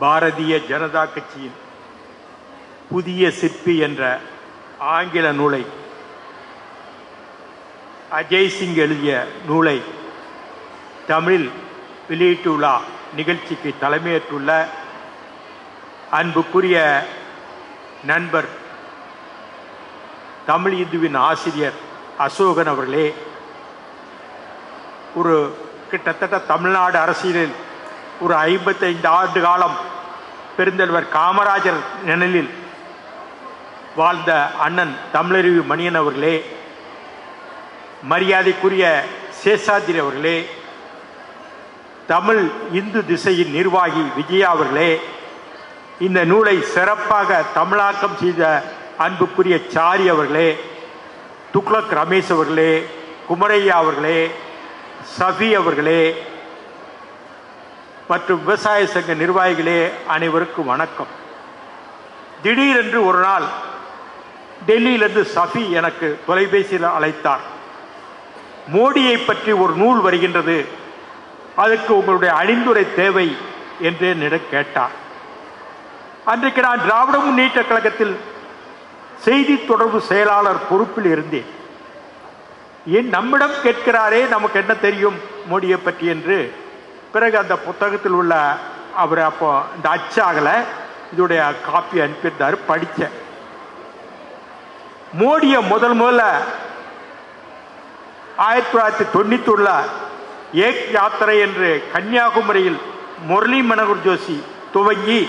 பாரதிய ஜனதா கட்சியின் புதிய சிற்பி என்ற ஆங்கில நூலை அஜய் சிங் எழுதிய நூலை தமிழில் வெளியீட்டுள்ள நிகழ்ச்சிக்கு தலைமையேற்றுள்ள அன்புக்குரிய நண்பர் தமிழ் இந்துவின் ஆசிரியர் அசோகன் அவர்களே ஒரு கிட்டத்தட்ட தமிழ்நாடு அரசியலில் ஒரு ஐம்பத்தைந்து ஆண்டு காலம் பெருந்தலைவர் காமராஜர் நிழலில் வாழ்ந்த அண்ணன் தமிழறிவு மணியன் அவர்களே மரியாதைக்குரிய சேஷாத்திரி அவர்களே தமிழ் இந்து திசையின் நிர்வாகி விஜயா அவர்களே இந்த நூலை சிறப்பாக தமிழாக்கம் செய்த அன்புக்குரிய சாரி அவர்களே துக்ளக் ரமேஷ் அவர்களே குமரையா அவர்களே சஃபி அவர்களே மற்றும் விவசாய சங்க நிர்வாகிகளே அனைவருக்கும் வணக்கம். திடீரென்று ஒரு நாள் டெல்லியிலிருந்து சஃபி எனக்கு தொலைபேசியில் அழைத்தார். மோடியை பற்றி ஒரு நூல் வருகின்றது. அதுக்கு உங்களுடைய அணிந்துரை தேவை என்று என்னிடம் கேட்டார். அன்றைக்கு நான் திராவிட முன்னேற்ற கழகத்தில் செய்தி தொடர்பு செயலாளர் பொறுப்பில் இருந்தேன். ஏன் நம்மிடம் கேட்கிறாரே நமக்கு என்ன தெரியும் மோடியை பற்றி என்று பிறகு அந்த புத்தகத்தில் உள்ள அவர் அப்போ இந்த அச்சாகலை இதோடைய காப்பி அனுப்பியிருந்தார் படித்தேன் மோடியை முதல் முதல்ல ஆயிரத்தி தொள்ளாயிரத்தி தொண்ணூத்தொன்னுல ஏக் யாத்திரை என்று கன்னியாகுமரியில் முரளி மனோகர் ஜோஷி துவங்கி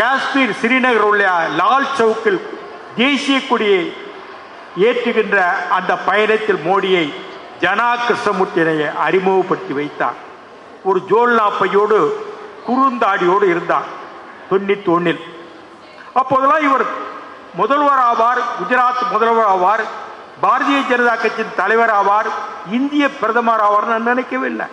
காஷ்மீர் ஸ்ரீநகர் உள்ள லால் சவுக்கில் தேசிய கொடியை ஏற்றுகின்ற அந்த பயணத்தில் மோடியை ஜனா கிருஷ்ணமூர்த்தியை அறிமுகப்படுத்தி வைத்தார். ஒரு ஜோல்னா பையோடு குறுந்தாடியோடு இருந்தார் தொண்ணூத்தி ஒன்னில் அப்போதெல்லாம் இவர் முதல்வர் ஆவார் குஜராத் முதல்வர் ஆவார் பாரதிய ஜனதா கட்சியின் தலைவர் ஆவார் இந்திய பிரதமர் ஆவார் நான் நினைக்கவே இல்லை.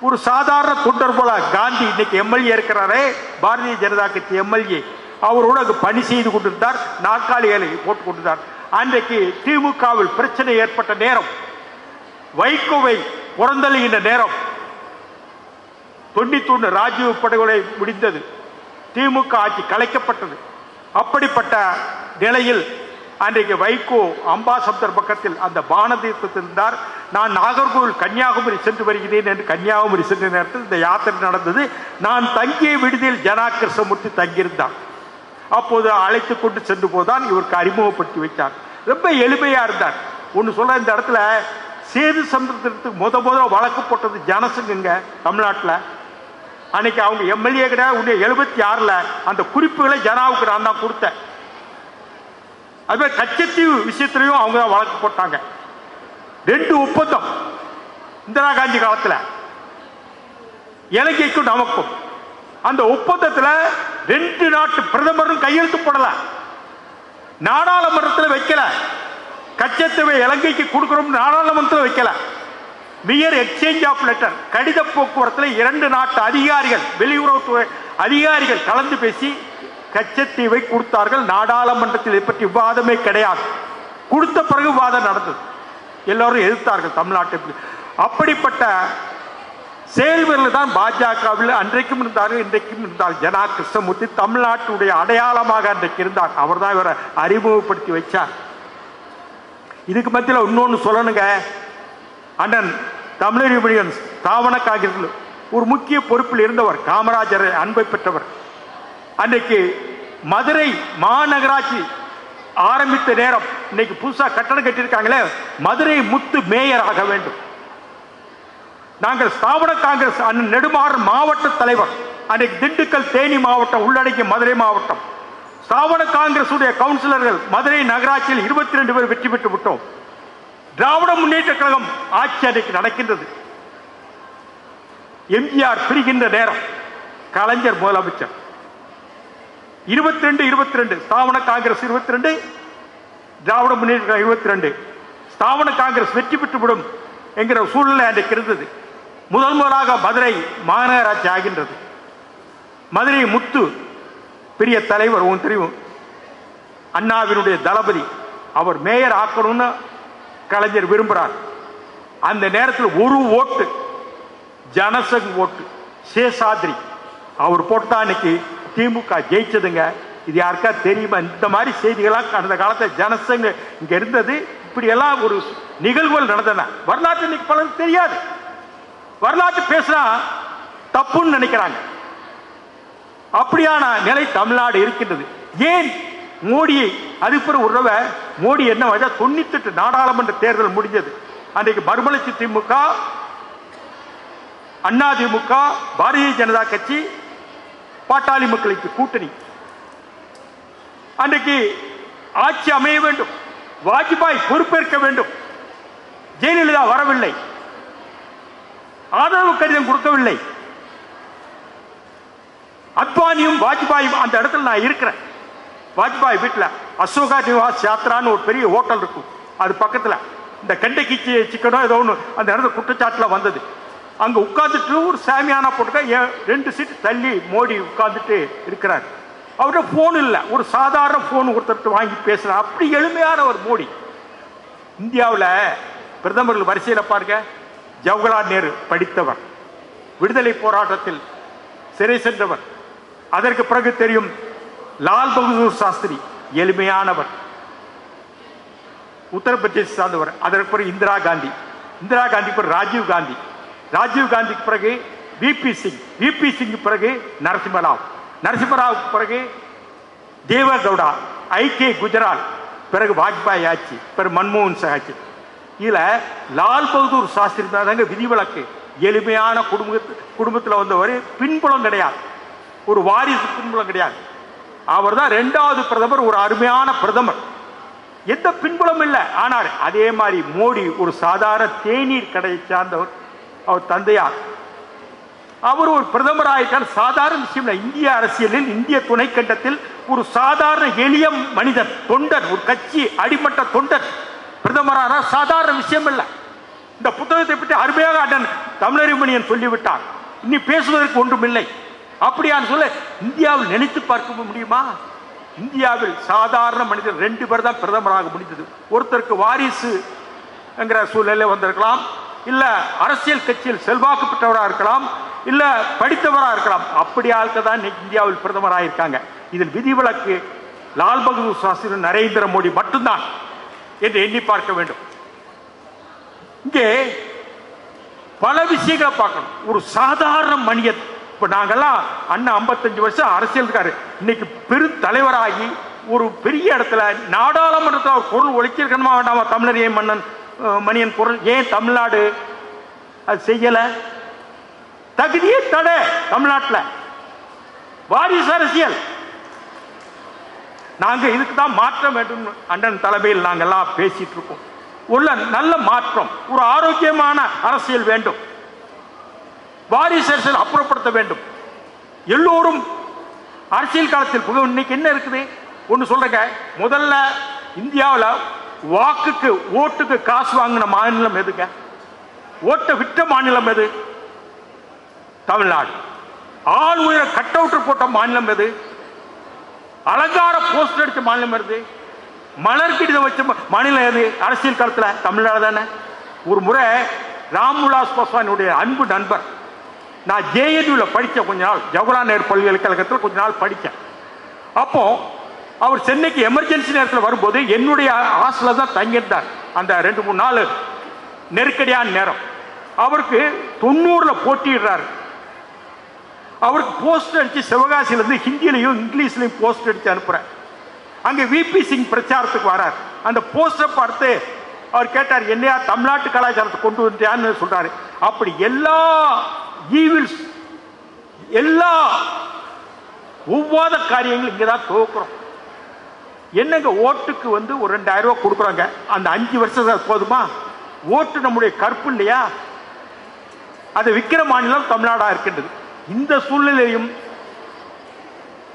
ஒரு சாதாரண தொண்டர் போல காந்தி இன்னைக்கு எம்எல்ஏ இருக்கிறாரே பாரதிய ஜனதா கட்சி எம்எல்ஏ. அவரோடு அங்கு பணி செய்து கொண்டிருந்தார் நாற்காலிகளை போட்டுக் கொண்டிருந்தார். அன்றைக்கு திமுகவில் பிரச்சனை ஏற்பட்ட நேரம் வைகோவை புறந்தளிகின்ற நேரம் தொண்ணூத்தி ஒன்று ராஜீவ் படுகொலை முடிந்தது திமுக ஆட்சி கலைக்கப்பட்டது. அப்படிப்பட்ட நிலையில் அன்றைக்கு வைகோ அம்பாசப்தர் பக்கத்தில் அந்த பானதீர்த்தத்தில் இருந்தார் நான் நாகர்கோவில் கன்னியாகுமரி சென்று வருகிறேன் என்று கன்னியாகுமரி சென்ற நேரத்தில் இந்த யாத்திரை நடந்தது. நான் தங்கிய விடுதியில் ஜனா கிருஷ்ணமூர்த்தி அப்போது அழைத்து கொண்டு சென்று போதான் இவருக்கு அறிமுகப்படுத்தி வைத்தார். ரொம்ப எளிமையா இருந்தார். ஒன்று சொல்ற இந்த இடத்துல சேது சமுத்திரத்துக்கு முத முத வழக்கு போட்டது ஜனசங்கங்க தமிழ்நாட்டில். அன்னைக்கு அவங்க எம்எல்ஏ கிடையாது உன்னை எழுபத்தி ஆறுல அந்த குறிப்புகளை ஜனாவுக்கு நான் தான் கொடுத்தேன். அதுமாதிரி கச்சத்தீவு விஷயத்திலையும் அவங்க தான் வழக்கு போட்டாங்க. ரெண்டு ஒப்பந்தம் இந்திரா காந்தி காலத்தில். இலங்கைக்கும் நமக்கும். அந்த ஒப்பந்தத்தில் ரெண்டு நாட்டு பிரதமரும் கையெழுத்து போடல. நாடாளுமன்றத்தில் வைக்கல. கச்சத்தீவை இலங்கைக்கு கொடுக்கிறோம் நாடாளுமன்றத்தில் வைக்கல. மியர் எக்ஸ்சேஞ்ச் ஆஃப் லெட்டர் கடித போக்குவரத்தில் இரண்டு நாட்டு அதிகாரிகள் வெளியுறவுத்துறை அதிகாரிகள் கலந்து பேசி கச்சத்தீவை கொடுத்தார்கள். நாடாளுமன்றத்தில் இதை பற்றி விவாதமே கிடையாது. கொடுத்த பிறகு விவாதம் நடந்தது. எல்லோரும் எதிர்த்தார்கள் தமிழ்நாட்டை அப்படிப்பட்ட செயல்வர்கள் தான் பாஜகவில் அன்றைக்கும் இருந்தார்கள் இன்றைக்கும் இருந்தார் ஜனா கிருஷ்ணமூர்த்தி தமிழ்நாட்டுடைய அடையாளமாக அன்றைக்கு இருந்தார். அவர் தான் இவரை அறிமுகப்படுத்தி வைச்சார். இதுக்கு மத்தியில் இன்னொன்று சொல்லணுங்க. அண்ணன் தமிழர் தாவண காங்கிரஸில் ஒரு முக்கிய பொறுப்பில் இருந்தவர் காமராஜரை அன்பை பெற்றவர். அன்றைக்கு மதுரை மாநகராட்சி ஆரம்பித்த நேரம் இன்னைக்கு புதுசாக கட்டணம் கட்டியிருக்காங்களே மதுரை முத்து மேயர் ஆக வேண்டும். நாங்கள் ஸ்தாபன காங்கிரஸ் அண்ணன் நெடுமாறன் மாவட்ட தலைவர். அன்றைக்கு திண்டுக்கல் தேனி மாவட்டம் உள்ளடக்கிய மதுரை மாவட்டம். ஸ்தாபன காங்கிரஸ் கவுன்சிலர்கள் மதுரை நகராட்சியில் இருபத்தி ரெண்டு பேர் வெற்றி பெற்று விட்டோம். திராவிட முன்னேற்ற கழகம் ஆட்சி அன்றைக்கு நடக்கின்றது. எம்ஜிஆர் பிரிகின்ற நேரம் கலைஞர் முதலமைச்சர். இருபத்தி ரெண்டு இருபத்தி ரெண்டு ஸ்தாபன காங்கிரஸ் இருபத்தி ரெண்டு திராவிட முன்னேற்ற இருபத்தி ரெண்டு ஸ்தாபன காங்கிரஸ் வெற்றி பெற்றுவிடும் என்கிற சூழ்நிலை அன்றைக்கு இருந்தது. முதல் முதலாக மதுரை மாநகராட்சி ஆகின்றது. மதுரை முத்து பெரிய தலைவர் உன் தெரியும். அண்ணாவினுடைய தளபதி அவர் மேயர் ஆக்கணும்னு கலைஞர் விரும்புகிறார் அந்த நேரத்தில் ஒரு ஓட்டு ஜனசங் ஓட்டு சேஷாத்ரி அவர் போட்டா இன்னைக்கு திமுக ஜெயிச்சதுங்க. இது யாருக்கா தெரியுமா? இந்த மாதிரி செய்திகள்லாம் கடந்த காலத்துல ஜனசங்க இங்க இருந்தது. இப்படி எல்லாம் ஒரு நிகழ்வுகள் நடந்தன. வரலாற்று இன்னைக்கு பலருக்கு தெரியாது. வரலாற்று பேசினா தப்புன்னு நினைக்கிறாங்க. அப்படியான நிலை தமிழ்நாடு இருக்கின்றது. ஏன் மோடியை அதுக்கு ஒரு தடவை மோடி என்ன வச்சா தொண்ணூத்தெட்டு நாடாளுமன்ற தேர்தல் முடிஞ்சது. அன்றைக்கு மறுமலர்ச்சி திமுக அண்ணா திமுக பாரதிய ஜனதா கட்சி பாட்டாளி மக்களுக்கு கூட்டணி. அன்றைக்கு ஆட்சி அமைய வேண்டும். வாஜ்பாய் பொறுப்பேற்க வேண்டும். ஜெயலலிதா வரவில்லை. ஆதரவு கடிதம் கொடுக்கவில்லை. அத்வானியும் வாஜ்பாயும் அந்த இடத்துல நான் இருக்கிறேன். வாஜ்பாய் வீட்டில் அசோகா நிவாஸ் யாத்ரான்னு ஒரு பெரிய ஹோட்டல் இருக்கும். அது பக்கத்தில். இந்த கண்டைக்கு சிக்கனோ ஏதோ ஒன்று அந்த இடத்துல குற்றச்சாட்டில் வந்தது. அங்கே உட்காந்துட்டு ஒரு சாமியானா போட்டுக்க ஏ- ரெண்டு சீட்டு தள்ளி மோடி உட்காந்துட்டு இருக்கிறார். அவர்கிட்ட ஃபோன் இல்லை. ஒரு சாதாரண ஃபோன் ஒருத்தர்கிட்ட வாங்கி பேசுகிறார் அப்படி எளிமையான ஒரு மோடி. இந்தியாவில் பிரதமர்கள் வரிசையில் பாருங்க. ஜவஹர்லால் நேரு படித்தவர். விடுதலை போராட்டத்தில் சிறை சென்றவர். அதற்கு பிறகு தெரியும் லால் பகதூர் சாஸ்திரி எளிமையானவர். உத்தரப்பிரதேச சார்ந்தவர். அதற்கு பிறகு இந்திரா காந்தி. இந்திரா காந்தி பிறகு ராஜீவ் காந்தி. ராஜீவ் காந்திக்கு பிறகு விபி சிங். விபி சிங் பிறகு நரசிம்மராவ். நரசிம்மராவுக்கு பிறகு தேவகவுடா ஐக்கிய குஜராத் பிறகு வாஜ்பாய் ஆட்சி பிறகு மன்மோகன் சிங் ஆட்சி. இதில் லால் பகதூர் சாஸ்திரி தாங்க விதிவிலக்கு. எளிமையான குடும்ப குடும்பத்தில் வந்தவர். பின்புலம் கிடையாது. ஒரு வாரிசு பின்புலம் கிடையாது. அவர் தான் ரெண்டாவது பிரதமர் ஒரு அருமையான பிரதமர். எந்த பின்புலம் இல்லை. ஆனால் அதே மாதிரி மோடி ஒரு சாதாரண தேநீர் கடையை சார்ந்தவர் அவர் தந்தையார். அவர் ஒரு பிரதமர் ஆயிட்டார் சாதாரண விஷயம் இல்லை. இந்திய அரசியலில் இந்திய துணைக்கண்டத்தில் ஒரு சாதாரண எளிய மனிதன் தொண்டன் ஒரு கட்சி அடிமட்ட தொண்டன் பிரதமரான சாதாரண விஷயம் இல்லை. இந்த புத்தகத்தை பற்றி அருமையாக அண்ணன் தமிழறிமணியன் சொல்லிவிட்டார். இனி பேசுவதற்கு ஒன்றுமில்லை. அப்படியான்னு சொல்ல இந்தியாவில் நினைத்து பார்க்க முடியுமா? இந்தியாவில் சாதாரண மனிதர் ரெண்டு பேர் தான் பிரதமராக முடிந்தது. ஒருத்தருக்கு வாரிசு என்கிற சூழ்நிலை வந்திருக்கலாம். இல்ல அரசியல் கட்சியில் செல்வாக்கு பெற்றவராக இருக்கலாம். இல்ல படித்தவராக இருக்கலாம். அப்படி ஆளுக்கு தான் இந்தியாவில் பிரதமராக இருக்காங்க இதில் விதிவிலக்கு லால் பகதூர் சாஸ்திரி நரேந்திர மோடி மட்டும்தான் என்று எண்ணி பார்க்க வேண்டும். இங்கே பல விஷயங்களை பார்க்கணும். ஒரு சாதாரண மனிதன் இப்ப நாங்கெல்லாம் அண்ணன் 55 வருஷம் அரசியல் இருக்காரு இன்னைக்கு பெருத்தலைவராகி ஒரு பெரிய இடத்துல நாடாளுமன்றத்தில் ஒரு குரல் ஒழிச்சிருக்கணுமா வேண்டாமா? தமிழர் ஏன் மன்னன் மணியன் குரல் ஏன் தமிழ்நாடு அது செய்யலை? தகுதியே தடை தமிழ்நாட்டில். வாரிசு அரசியல். நாங்க இதுக்கு தான் மாற்றம் வேண்டும். அண்ணன் தலைமையில் நாங்கள்லாம் பேசிட்டு இருக்கோம். உள்ள நல்ல மாற்றம் ஒரு ஆரோக்கியமான அரசியல் வேண்டும். வாரிசு அரசியல் அப்புறப்படுத்த வேண்டும். எல்லோரும் அரசியல் காலத்தில் புது இன்னைக்கு என்ன இருக்குது? ஒன்று சொல்றேங்க. முதல்ல இந்தியாவில் வாக்குக்கு ஓட்டுக்கு காசு வாங்கின மாநிலம் எதுங்க? ஓட்டை விட்ட மாநிலம் எது? தமிழ்நாடு. ஆள் உயிரை கட் அவுட் போட்ட மாநிலம் எது? அலங்கார போஸ்டர் அடித்த மாநிலம் எது? மலர் கடிதம் வச்ச மாநிலம் எது? அரசியல் காலத்தில் தமிழ்நாடு தானே. ஒரு முறை ராம்விலாஸ் பாஸ்வானுடைய அன்பு நண்பர் நான் ஜேஎன்யூவில் படித்த கொஞ்ச நாள் ஜவஹர்லால் நேரு பல்கலைக்கழகத்தில் கொஞ்ச நாள் படித்தேன் அப்போ அவர் சென்னைக்கு எமர்ஜென்சி நேரத்தில் வரும்போது என்னுடைய ஹாஸ்டலில் தான் தங்கியிருந்தார். அந்த ரெண்டு மூணு நாள் நெருக்கடியான நேரம். அவருக்கு தொண்ணூறில் போட்டிடுறாரு அவருக்கு போஸ்ட் அடித்து சிவகாசியிலேருந்து ஹிந்திலையும் இங்கிலீஷ்லையும் போஸ்ட் அடிச்சு அனுப்புகிறேன் அங்கே விபி சிங் பிரச்சாரத்துக்கு வரார். அந்த போஸ்டரை பார்த்து அவர் கேட்டார் என்னையா தமிழ்நாட்டு கலாச்சாரத்தை கொண்டு வந்தியான்னு சொல்கிறாரு அப்படி எல்லா ஈவில்ஸ் எல்லா ஒவ்வாத காரியங்கள் இங்கே தான் துவக்கிறோம். என்னங்க ஓட்டுக்கு வந்து ஒரு ரெண்டாயிரம் ரூபாய் கொடுக்குறாங்க? அந்த அஞ்சு வருஷம் போதுமா? ஓட்டு நம்முடைய கற்பு இல்லையா? அதை விற்கிற மாநிலம் தமிழ்நாடா இருக்கின்றது. இந்த சூழ்நிலையும்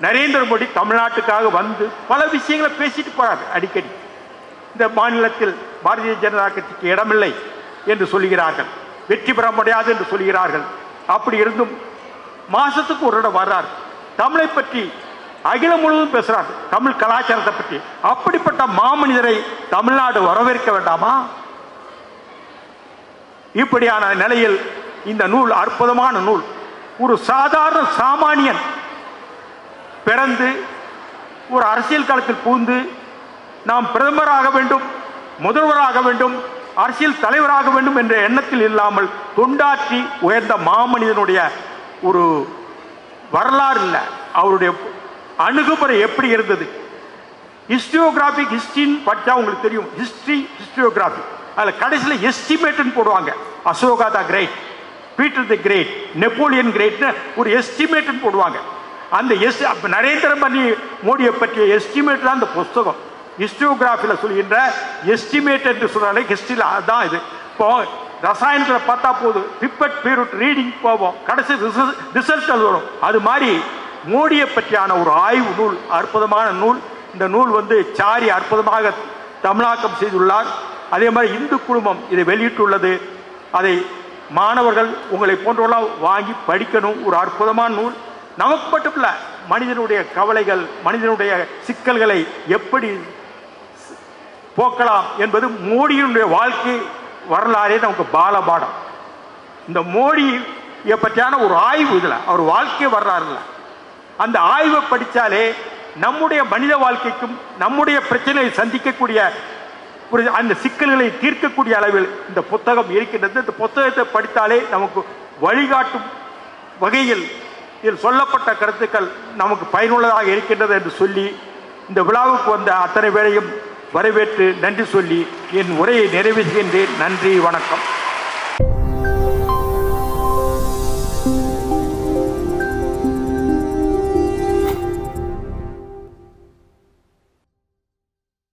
நரேந்திர மோடி தமிழ்நாட்டுக்காக வந்து பல விஷயங்களை பேசிட்டு போறாரு அடிக்கடி. இந்த மாநிலத்தில் பாரதிய ஜனதா கட்சிக்கு இடமில்லை என்று சொல்லுகிறார்கள். வெற்றி பெற முடியாது என்று சொல்கிறார்கள் அப்படி இருந்தும் மாசத்துக்கு ஒரு இடம் வர்றார். தமிழை பற்றி அகிலம் முழுவதும் பேசுறார். தமிழ் கலாச்சாரத்தை பற்றி. அப்படிப்பட்ட மாமனிதரை தமிழ்நாடு வரவேற்க வேண்டாமா? இப்படியான நிலையில் இந்த நூல் அற்புதமான நூல். ஒரு சாதாரண சாமானியன் பிறந்து ஒரு அரசியல் களத்தில் பூந்து நாம் பிரதமராக வேண்டும் முதல்வராக வேண்டும் அரசியல் தலைவராக வேண்டும் என்ற எண்ணத்தில் இல்லாமல் தொண்டாற்றி உயர்ந்த மாமனிதனுடைய ஒரு வரலாறு இல்லை அவருடைய அணுகுமுறை எப்படி இருந்தது? ஹிஸ்டியோகிராபிக் ஹிஸ்டின்னு படித்தா உங்களுக்கு தெரியும். ஹிஸ்ட்ரி ஹிஸ்டியோகிராஃபி அதில் கடைசியில் எஸ்டிமேட்னு போடுவாங்க. Ashoka the great Peter the great Napoleon கிரேட்னு ஒரு எஸ்டிமேட்னு போடுவாங்க. அந்த எஸ் நரேந்திர மணி மோடியை பற்றிய எஸ்டிமேட் தான் அந்த புஸ்தகம். ஹிஸ்டியோகிராஃபியில் சொல்கின்ற எஸ்டிமேட் என்று சொல்கிறாலே ஹிஸ்ட்ரியில் அதுதான் இது. இப்போ ரசாயனத்தில் பார்த்தா போதும். பிப்பட் பீரூட் ரீடிங் போவோம். கடைசி ரிசல்ட் வரும். அது மாதிரி மோடியை பற்றியான ஒரு ஆய்வு நூல் அற்புதமான நூல். இந்த நூல் வந்து சாரி அற்புதமாக தமிழாக்கம் செய்துள்ளார். அதே மாதிரி இந்து குழுமம் இதை வெளியிட்டுள்ளது. அதை மாணவர்கள் உங்களை போன்றவெல்லாம் வாங்கி படிக்கணும். ஒரு அற்புதமான நூல். நமக்கு மட்டும் இல்லை மனிதனுடைய கவலைகள் மனிதனுடைய சிக்கல்களை எப்படி போக்கலாம் என்பது மோடியினுடைய வாழ்க்கை வரலாறே நமக்கு பாலபாடம். இந்த மோடியை பற்றியான ஒரு ஆய்வு இதில் அவர் வாழ்க்கை வரலாறு அந்த ஆய்வை படித்தாலே நம்முடைய மனித வாழ்க்கைக்கும் நம்முடைய பிரச்சனையை சந்திக்கக்கூடிய ஒரு அந்த சிக்கல்களை தீர்க்கக்கூடிய அளவில் இந்த புத்தகம் இருக்கின்றது. இந்த புத்தகத்தை படித்தாலே நமக்கு வழிகாட்டும் வகையில் இதில் சொல்லப்பட்ட கருத்துக்கள் நமக்கு பயனுள்ளதாக இருக்கின்றது என்று சொல்லி இந்த விழாவுக்கு வந்த அத்தனை பேரையும் வரவேற்று நன்றி சொல்லி என் உரையை நிறைவேற்றுகின்றேன். நன்றி வணக்கம்.